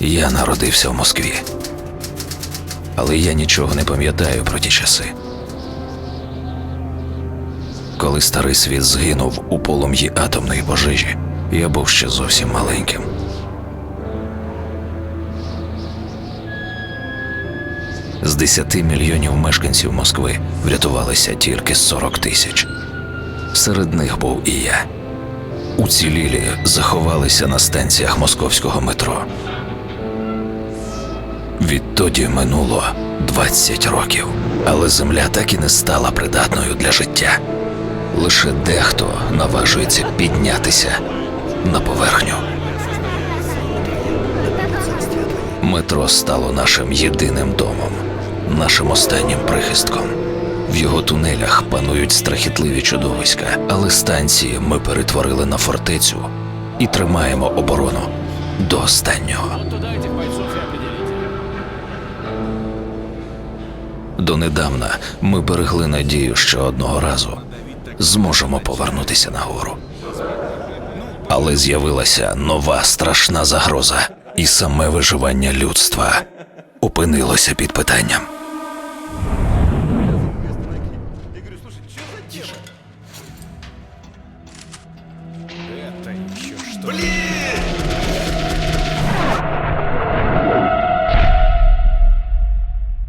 Я народився в Москві. Але я нічого не пам'ятаю про ті часи. Коли старий світ згинув у полум'ї атомної пожежі, я був ще зовсім маленьким. З 10 мільйонів мешканців Москви врятувалися тільки 40 тисяч. Серед них був і я. Уцілілі заховалися на станціях московського метро. Відтоді минуло 20 років, але земля так і не стала придатною для життя. Лише дехто наважується піднятися на поверхню. Метро стало нашим єдиним домом, нашим останнім прихистком. В його тунелях панують страхітливі чудовиська, але станції ми перетворили на фортецю і тримаємо оборону до останнього. Донедавна ми берегли надію, що одного разу зможемо повернутися нагору. Але з'явилася нова страшна загроза, і саме виживання людства опинилося під питанням. Блин!